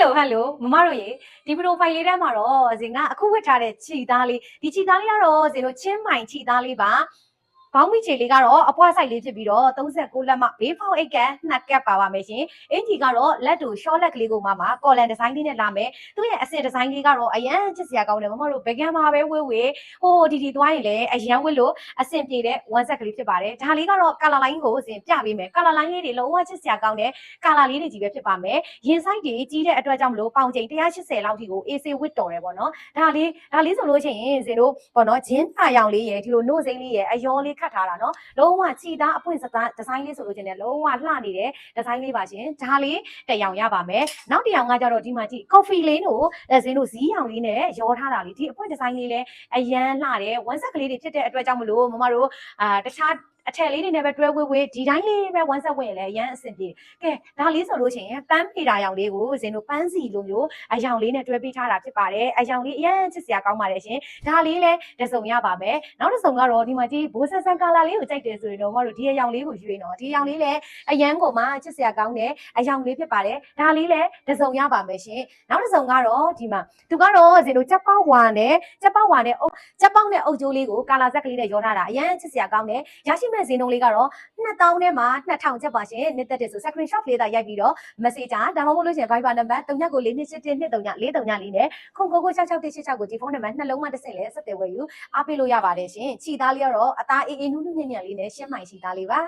လိုဟယ်လိုမမတို့ရေဒီ profile လေးထဲမှာတော့ဇင်ကအခုဝတ်ထားတဲ့ခြိသားလေးဒီခြိသားလေးကတော့ဇင်တို့ချင်းမိုင်ခြိသားလေးပါ ဘောင်းမီချေလေးကတော့အပွားဆိုင်လေးဖြစ်ပြီးတော့39လက်မှဘေးဖောင်းအိတ်ကန်နှစ်ကပ်ပါပါမယ်ရှင်အင်ဂျီကတော့လက်တူ short လက်ကလေးကိုမှမှာ collar design လေးနဲ့လာမယ်သူ့ရဲ့အစင် design လေးကတော့အရန်ချစ်စရာကောင်းတယ်မမတို့ဘယ်ကံမှာပဲဝေးဝေးဟိုဒီဒီသွားရင်လည်းအရန်ဝတ်လို့အစင်ပြေတဲ့ one set ကလေးဖြစ်ပါတယ်ဒါလေးကတော့ color line ကိုဇင်ပြပေးမယ် color line လေးတွေလုံးဝချစ်စရာကောင်းတဲ့ color လေးတွေကြီးပဲဖြစ်ပါမယ်ရင်ဆိုင်တွေကြီးတဲ့အတွက်ကြောင့်မလို့ပေါင်ချိန်180လောက်ထိကို AC width တော်တယ်ပေါ့နော်ဒါလေးဒါလေးဆိုလို့ရှိရင်ဇင်တို့ပေါ့နော်ဂျင်းတာရောင်လေးရယ်ဒီလိုနို့စိမ့်လေးရယ်အယောလေးခတ်ထားတာနော်လုံးဝခြိသားအပွင့်စသားဒီဇိုင်းလေးဆိုလို့ချင်းလည်းလုံးဝလှနေတဲ့ဒီဇိုင်းလေးပါရှင်ဒါလေးတစ်ရောင်ရပါမယ်နောက်တစ်ရောင်ကကြတော့ဒီမှာကြည့် coffee လေးတို့အဲဇင်တို့ဇီးရောင်လေးနဲ့ရောထားတာလေးဒီအပွင့်ဒီဇိုင်းလေးလည်းအရန်လှတယ် one set ကလေးတွေဖြစ်တဲ့အတွက်ကြောင့်မလို့မမတို့အာတခြား အထက်လေးတွေနဲ့ပဲတွဲဝေးဝေးဒီတိုင်းလေးပဲ one set ဝင်ရင်လည်းအရန်အဆင်ပြေကဲဒါလေးဆိုလို့ရှိရင်ပန်းပေတာရောင်လေးကိုဇင်တို့ပန်းစီလိုမျိုးအယောင်လေးနဲ့တွဲပေးထားတာဖြစ်ပါတယ်အယောင်လေးအရန်ချစ်စရာကောင်းပါတယ်ရှင်ဒါလေးလည်းတစ်စုံရပါမယ်နောက်တစ်စုံကတော့ဒီမှာကြည့်ဘိုးဆန်ဆန်ကာလာလေးကိုကြိုက်တယ်ဆိုရင်တော့မတို့ဒီအယောင်လေးကိုယူရင်တော့ဒီအယောင်လေးလည်းအရန်ကိုမှချစ်စရာကောင်းတဲ့အယောင်လေးဖြစ်ပါတယ်ဒါလေးလည်းတစ်စုံရပါမယ်ရှင်နောက်တစ်စုံကတော့ဒီမှာသူကတော့ဇင်တို့ချက်ပေါက်ဝါနဲ့ချက်ပေါက်ဝါနဲ့အုပ်ချက်ပေါက်နဲ့အုပ်ကျိုးလေးကိုကာလာဇက်ကလေးနဲ့ရောထားတာအရန်ချစ်စရာကောင်းတယ်ရရှိမဲ့ဇင်တုံးလေးကတော့2000ထဲမှာ2000ချက်ပါရှင်နှစ်သက်တယ်ဆို screenshot လေးသာရိုက်ပြီးတော့ message ဒါမှမဟုတ်လို့ရှိရင် Viber နံပါတ်39ကို427239 439လေးနဲ့ခု9 96666ကိုဒီဖုန်းနံပါတ်နှလုံးမှတစ်ဆင့်လဲဆက်သွယ်ဝယ်ယူအားပေးလို့ရပါတယ်ရှင်ခြိသားလေးကတော့အသားအေးအေးနုနုညံ့ညံ့လေးနဲ့ရှင်းမိုင်ခြိသားလေးပါ